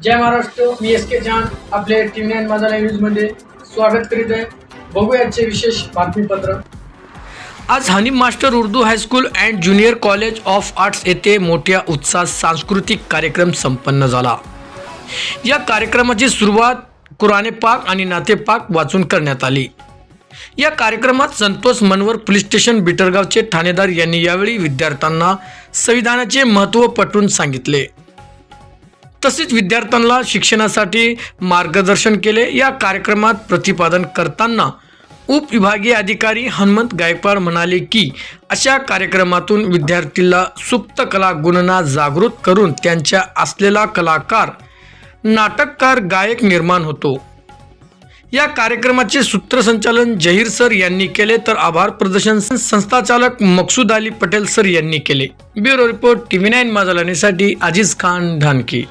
जय महाराष्ट्र मी S के जान आपले TV nine माझा न्यूजमध्ये स्वागत करीत आहे. बघूयाचे विशेष बातमीपत्र. आज Haneem master Urdu high school and junior college of arts येथे मोठ्या उत्साहात सांस्कृतिक कार्यक्रम संपन्न झाला. या कार्यक्रमाची सुरुवात कुराणे पाक आणि नाते पाक वाचून करण्यात आली. या कार्यक्रमात संतोष मनवर पोलीस स्टेशन बिटरगावचे ठाणेदार यांनी यावेळी विद्यार्थ्यांना संविधानाचे महत्त्व पटवून सांगितले. तसेच विद्यार्थ्यांना शिक्षणासाठी मार्गदर्शन केले. या कार्यक्रमात प्रतिपादन करताना उपविभागीय अधिकारी हनुमंत गायकवाड म्हणाले की अशा कार्यक्रमातून विद्यार्थीला सुप्त कला गुणना जागृत करून त्यांच्या असलेला कलाकार नाटककार गायक निर्माण होतो. या कार्यक्रमाचे सूत्रसंचालन जहीर सर यांनी केले तर आभार प्रदर्शन संस्थाचालक मकसूद अली पटेल सर यांनी केले. ब्युरो रिपोर्ट टीव्ही नाईन माझा अजीज खान ढानकी